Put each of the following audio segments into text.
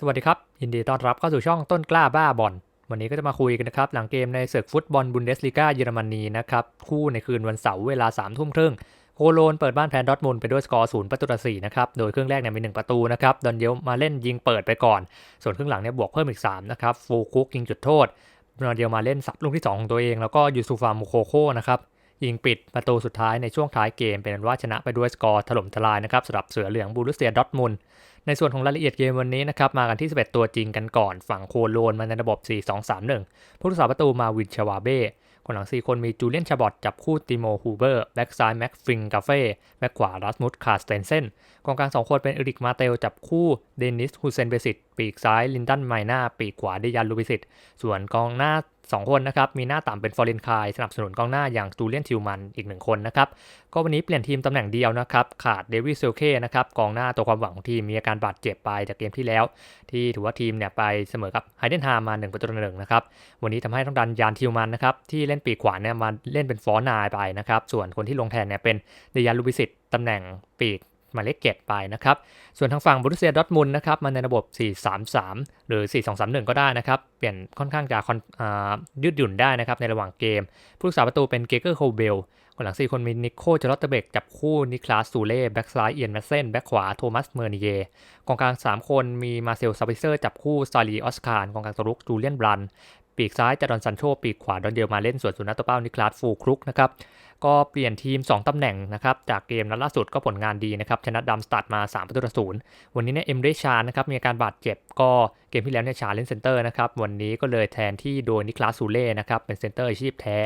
สวัสดีครับ ยินดีต้อนรับเข้าสู่ช่องต้นกล้าบ้าบอลวันนี้ก็จะมาคุยกันนะครับ หลังเกมในศึกฟุตบอลบุนเดสลีกาเยอรมนีนะครับ คู่ในคืนวันเสาร์เวลา3ามทุ่มครึ่งโคโลนเปิดบ้านแพ้ดอร์มุนไปด้วยสกอร์ศูนย์ประตูต่อสี่นะครับ โดยครึ่งแรกเนี่ยมี1ประตูนะครับ ดอนเยลมาเล่นยิงเปิดไปก่อน ส่วนครึ่งหลังเนี่ยบวกเพิ่มอีก3นะครับฟูคุกยิงจุดโทษดอนเยลมาเล่นซับลูกที่ 2 ของตัวเอง แล้วก็ยูซูฟามูโคโคนะครับ ยิงปิดประตูสุดท้ายในช่วงท้ายเกม เป็นว่าชนะไปด้วยสกอร์ถล่มทลายนะครับสำหรับเสือเหลืองบูรุเซียดอทมุนในส่วนของรายละเอียดเกมวันนี้นะครับมากันที่ 11 ตัวจริงกันก่อน ฝั่งโคโลนมาในระบบ 4-2-3-1 ผู้รักษาประตูมาวินชวาเบ้คนหลัง 4 คนมีจูเลียนชาบอตจับคู่ติโมฮูเบอร์แบ็กซ้ายแม็กฟิงกาเฟ่แบ็กขวารัสมุสคาสเตนเซนกองกลาง 2 คนเป็นเอริกมาเตลจับคู่เดนิสฮูเซนเบสิตปีกซ้ายลินดันไมนาปีกขวาเดยันลูบิสิตส่วนกองหน้า 2 คนนะครับ มีหน้าต่ำเป็นฟอร์เรนคายสนับสนุนกองหน้าอย่างจูเลียนทิวมันอีก 1 คนนะครับ ก็วันนี้เปลี่ยนทีมตำแหน่งเดียวนะครับ ขาดเดวิดเซลเคนะครับกองหน้าตัวความหวังของทีมมีอาการบาดเจ็บไปจากเกมที่แล้ว ที่ถือว่าทีมเนี่ยไปเสมอกับไฮเดนฮามา1ประตูต่อหนึ่งนะครับ วันนี้ทำให้ต้องดันยานทิวมันนะครับที่เล่นปีกขวาเนี่ยมาเล่นเป็นฟอร์นายไปนะครับส่วนคนที่ลงแทนเนี่ยเป็นเดยันลูบิสิตตำแหน่งปีก หมายเลขเกตไปนะครับ ส่วนทางฝั่งบรูเซียดอทมุนนะครับมาในระบบ 4-3-3 หรือ 4-2-3-1 ก็ได้นะครับ เปลี่ยนค่อนข้างจะคอนอ่ายืดหยุ่นได้นะครับในระหว่างเกม ผู้รักษาประตูเป็นเกเกอร์โคเบลคนหลัง 4 คนมีนิโคจารอตเตเบกจับคู่นิคลาสซูเล่แบ็กซ้ายเอียนแมสเซนแบ็กขวาโทมัสเมอร์นิเยกองกลาง 3 คนมีมาเซลซาบิเซอร์จับคู่ซาลีออสคารกองกลางตัวรุกจูเลียนบรัน ปีกซ้ายจารอนซันโช ปีกขวาดอนเดลมาเล่นส่วนสุนัตัวเป้านิคลาสฟูครุกนะครับ ก็เปลี่ยนทีม 2 ตำแหน่งนะครับจากเกมนัดล่าสุดก็ผลงานดีนะครับชนะดัมสตัดมา3ประตูต่อศูนย์วันนี้เนี่ยเอ็มเรชานะครับมีอาการบาดเจ็บก็เกมที่แล้วเนี่ยชาเลนเซนเตอร์นะครับ วันนี้ก็เลยแทนที่โดยนิคลาสซูเล่นะครับ เป็นเซนเตอร์อาชีพแท้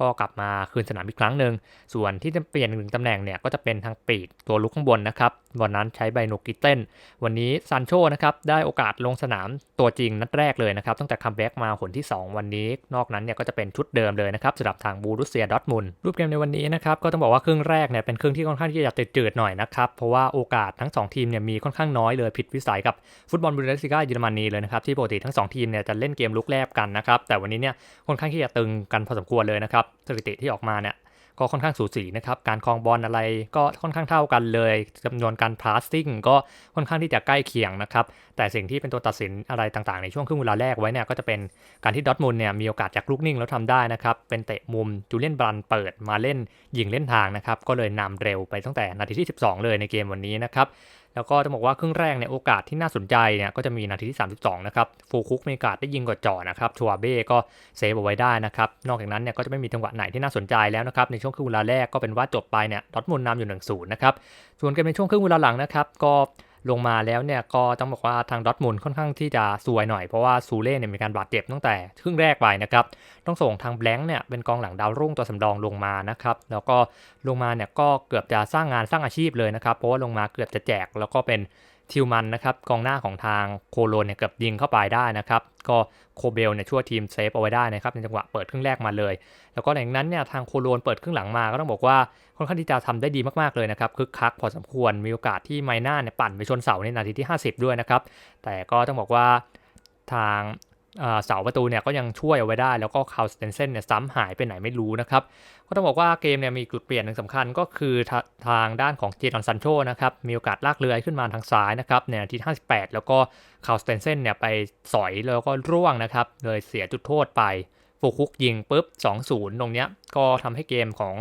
ก็กลับมาคืนสนามอีกครั้งหนึ่ง ส่วนที่จะเปลี่ยนหนึ่งตำแหน่งเนี่ย ก็จะเป็นทางปีกตัวลุกข้างบนนะครับ วันนั้นใช้ไบโนกิเต้น วันนี้ซันโชนะครับ ได้โอกาสลงสนามตัวจริงนัดแรกเลยนะครับ ตั้งแต่คัมแบ็กมาหนที่ 2 วันนี้ นอกนั้นเนี่ยก็จะเป็นชุดเดิมเลยนะครับสำหรับทางบูรุเซียดอทมุนรูปเกมในวันนี้นะครับก็ต้องบอกว่าครึ่งแรกเนี่ยเป็นครึ่งที่ค่อนข้างที่จะจืดๆหน่อยนะครับเพราะว่าโอกาสทั้ง 2 ทีมเนี่ยมีค่อนข้างน้อยเลยผิดวิสัยกับฟุตบอลบูเดสลิก้าเยอรมนีเลยนะครับที่ปกติทั้ง2ทีมเนี่ยจะเล่นเกมลุกแลบกันนะครับแต่วันนี้เนี่ยค่อนข้างที่จะตึงกันพอสมควรเลยนะครับสถิติที่ออกมาเนี่ยก็ค่อนข้างสูสีนะครับการครองบอลอะไรก็ค่อนข้างเท่ากันเลยจำนวนการพาสซิ่งก็ค่อนข้างที่จะใกล้เคียงนะครับแต่สิ่งที่เป็นตัวตัดสินอะไรต่างๆ ในช่วงครึ่งเวลาแรกไว้เนี่ยก็จะเป็นการที่ดอทมุนเนี่ยมีโอกาสจากลูกนิ่งแล้วทำได้นะครับเป็นเตะมุมจูเลียนบรันเปิดมาเล่นยิงเล่นทางนะครับก็เลยนำเร็วไปตั้งแต่นาทีที่ 12 เลยในเกมวันนี้นะครับ แล้วก็ต้องบอกว่าครึ่งแรกเนี่ยโอกาสที่น่าสนใจเนี่ยก็จะมีนาทีที่ 32 นะครับฟูคุกมีโอกาสได้ยิงกอดจ่อนะครับชัวเบ้ก็เซฟเอาไว้ได้นะครับ นอกจากนั้นเนี่ยก็จะไม่มีจังหวะไหนที่น่าสนใจแล้วนะครับในช่วงครึ่งเวลาแรกก็เป็นว่าจบไปเนี่ยดอทมุนนำอยู่1-0นะครับส่วนกันในช่วงครึ่งเวลาหลังนะครับก็ ลงมาแล้วเนี่ยก็ต้องบอกว่าทางดอทมุนค่อนข้างที่จะซวยหน่อยเพราะว่าซูเล่เนี่ยมีการบาดเจ็บตั้งแต่ครึ่งแรกไปนะครับต้องส่งทางแบงค์เนี่ยเป็นกองหลังดาวรุ่งตัวสำรองลงมานะครับแล้วก็ลงมาเนี่ยก็เกือบจะสร้างงานสร้างอาชีพเลยนะครับเพราะว่าลงมาเกือบจะแจกแล้วก็เป็น ทิวมันนะครับกองหน้าของทางโคโลนเนี่ยเกือบยิงเข้าไปได้นะครับ ก็โคเบลเนี่ยช่วยทีมเซฟเอาไว้ได้นะครับในจังหวะเปิดครึ่งแรกมาเลย แล้วก็หลังนั้นเนี่ยทางโคโลนเปิดครึ่งหลังมาก็ต้องบอกว่าค่อนข้างที่จะทำได้ดีมากๆเลยนะครับคึกคักพอสมควรมีโอกาสที่ไมน่าเนี่ยปั่นไปชนเสาในนาทีที่ 50 ด้วยนะครับแต่ก็ต้องบอกว่าทาง เสาประตูเนี่ยก็ยังช่วยเอาไว้ได้ แล้วก็คาร์ลสเตนเซนเนี่ยซ้ำหายไปไหนไม่รู้นะครับ ก็ต้องบอกว่าเกมเนี่ยมีจุดเปลี่ยนหนึ่งสำคัญก็คือทาทางด้านของเจดอนซันโชนะครับ มีโอกาสลากเรือขึ้นมาทางซ้ายนะครับในนาที58 แล้วก็คาร์ลสเตนเซนเนี่ยไปสอยแล้วก็ร่วงนะครับเลยเสียจุดโทษไปฟูคุกยิงปุ๊บ 2-0 ตรงเนี้ยก็ทำให้เกมของ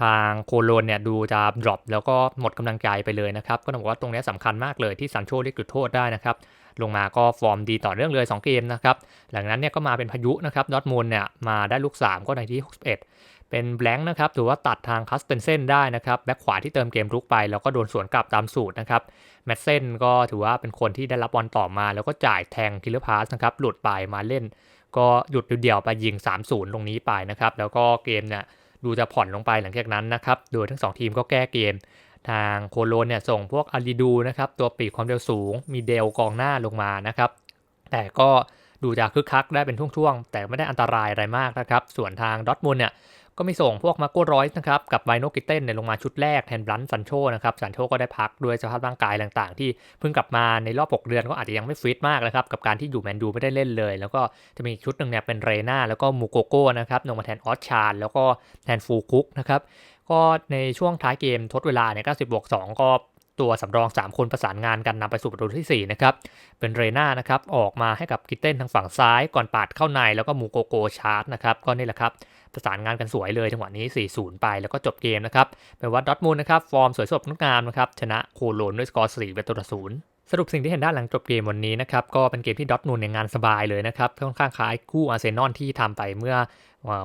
ทางโคโลนเนี่ยดูจะดรอปแล้วก็หมดกำลังใจไปเลยนะครับ ก็ต้องบอกว่าตรงนี้สำคัญมากเลยที่ซันโชเรียกจุดโทษได้นะครับ ลงมาก็ฟอร์มดีต่อเนื่องเลย 2 เกมนะครับ หลังนั้นเนี่ยก็มาเป็นพายุนะครับดอทมูลเนี่ยมาได้ลูก 3 ก็ในที่ 61 เป็นแบงค์นะครับถือว่าตัดทางคัสเตนเซนได้นะครับแบ็คขวาที่เติมเกมรุกไป แล้วก็โดนสวนกลับตามสูตรนะครับแมตเซนก็ถือว่าเป็นคนที่ได้รับบอลต่อมา แล้วก็จ่ายแทงคิลเลอร์พาสนะครับหลุดไปมาเล่น ก็หยุดเดี่ยวไปยิง 3-0 ตรงนี้ไปนะครับแล้วก็เกมเนี่ย ดูจะผ่อนลงไปหลังจากนั้นนะครับ โดยทั้ง 2 ทีมก็แก้เกม ทางโคโลนเนี่ยส่งพวกอาริดูนะครับตัวปีกความเร็วสูง มีเดลกองหน้าลงมานะครับ แต่ก็ดูจะคึกคักได้เป็นช่วงๆ แต่ไม่ได้อันตรายอะไรมากนะครับ ส่วนทางดอทมุนเนี่ย ก็มีส่งพวกมาโก้รอยนะครับกับไวโนกิเต้นในลงมาชุดแรกแทนบลันซันโชนะครับซันโชก็ได้พักด้วยสภาพร่างกายต่างๆ ที่เพิ่งกลับมาในรอบ 6 เดือนก็อาจจะยังไม่ฟิตมากนะครับกับการที่อยู่แมนยูไม่ได้เล่นเลย แล้วก็จะมีชุดหนึ่งเนี่ยเป็นเรนาแล้วก็มูโกโก้นะครับลงมาแทนออสชานแล้วก็แทนฟูคุกนะครับก็ในช่วงท้ายเกมทดเวลาเนี่ย90บวก2ก็ ตัวสำรอง 3 คนประสานงานกันนำไปสู่ประตูทีสี่ 4 นะครับ เป็นเรน่านะครับออกมาให้กับกิเต้นทางฝั่งซ้ายก่อนปาดเข้าในแล้วก็มูโกโกชาร์ตนะครับก็นี่แหละครับประสานงานกันสวยเลยจังหวะนี้ 4-0 ไปแล้วก็จบเกมนะครับเป็นว่าดอทมูลนะครับฟอร์มสวยสดงดงามนะครับชนะโคโลนด้วยสกอร์4ประตูต่อศูนย์ สรุปสิ่งที่เห็นด้านหลังจบเกมวันนี้นะครับก็เป็นเกมที่ดอทมูลในงานสบายเลยนะครับค่อนข้างคล้ายคู่อาร์เซนอลที่ทำไปเมื่อ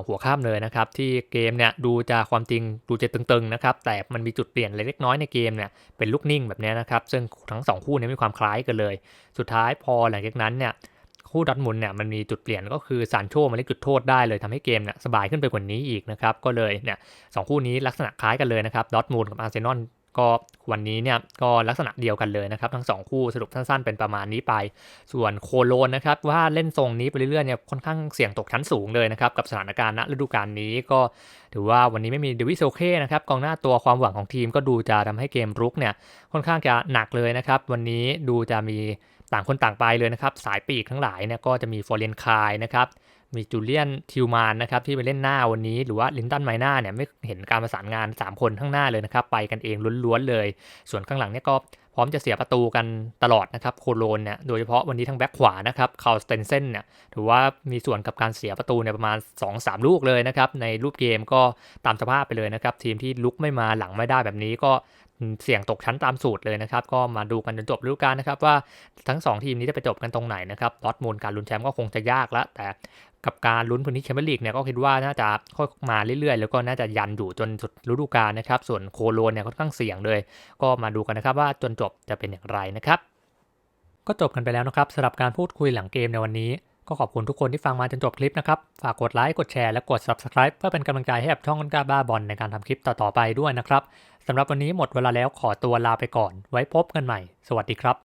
หัวข้ามเลยนะครับที่เกมเนี่ยดูจะความจริงดูจะตึงๆนะครับแต่มันมีจุดเปลี่ยนเล็กน้อยในเกมเนี่ยเป็นลูกนิ่งแบบนี้นะครับซึ่งทั้งสองคู่เนี้มีความคล้ายกันเลย สุดท้ายพอหลังจากนั้นเนี่ยคู่ดอทมุนเนี่ยมันมีจุดเปลี่ยนก็คือซานโชมาเล่นจุดโทษได้เลยทำให้เกมเนี่ยสบายขึ้นไปกว่านี้อีกนะครับก็เลยเนี่ยสองคู่นี้ลักษณะคล้ายกันเลยนะครับดอทมุนด์กับอาร์เซนอล ก็วันนี้เนี่ยก็ลักษณะเดียวกันเลยนะครับ ทั้งสองคู่สรุปสั้นๆ เป็นประมาณนี้ไป ส่วนโคโลนนะครับว่าเล่นทรงนี้ไปเรื่อยๆเนี่ยค่อนข้างเสี่ยงตกชั้นสูงเลยนะครับกับสถานการณ์ณฤดูกาลนี้ก็ถือว่าวันนี้ไม่มีเดวิสโซเคนะครับกองหน้าตัวความหวังของทีมก็ดูจะทำให้เกมรุกเนี่ยค่อนข้างจะหนักเลยนะครับวันนี้ดูจะมีต่างคนต่างไปเลยนะครับสายปีกทั้งหลายเนี่ยก็จะมีฟอร์เรนคายนะครับ มีจูเลียนทิวมานนะครับที่ไปเล่นหน้าวันนี้ หรือว่าลินตันไมน่าเนี่ยไม่เห็นการประสานงาน 3 คนข้างหน้าเลยนะครับไปกันเองล้วนๆเลย ส่วนข้างหลังเนี่ยก็พร้อมจะเสียประตูกันตลอดนะครับโคโลนเนี่ยโดยเฉพาะวันนี้ทั้งแบ็คขวานะครับคาร์สเตนเซนเนี่ยถือว่ามีส่วนกับการเสียประตูเนี่ยประมาณ 2-3 ลูกเลยนะครับในรูปเกมก็ตามสภาพไปเลยนะครับทีมที่ลุกไม่มาหลังไม่ได้แบบนี้ก็เสี่ยงตกชั้นตามสูตรเลยนะครับ ก็มาดูกันจนจบฤดูกาลนะครับว่าทั้ง 2 ทีมนี้จะไปจบกันตรงไหนนะครับดอทมูลการลุ้นแชมป์ก็คงจะยากละแต่ กับการลุ้นพื้นที่แชมเปี้ยนลีกเนี่ยก็คิดว่าน่าจะค่อยมาเรื่อยๆ แล้วก็น่าจะยันอยู่จนสุดฤดูกาลนะครับ ส่วนโคโลนเนี่ยค่อนข้างเสี่ยงเลย ก็มาดูกันนะครับว่าจนจบจะเป็นอย่างไรนะครับ ก็จบกันไปแล้วนะครับสำหรับการพูดคุยหลังเกมในวันนี้ ก็ขอบคุณทุกคนที่ฟังมาจนจบคลิปนะครับ ฝากกดไลค์กดแชร์และกด subscribe เพื่อเป็นกำลังใจให้กับช่องก้นกาบ้าบอลในการทำคลิปต่อๆไปด้วยนะครับสำหรับวันนี้หมดเวลาแล้วขอตัวลาไปก่อน ไว้พบกันใหม่ สวัสดีครับ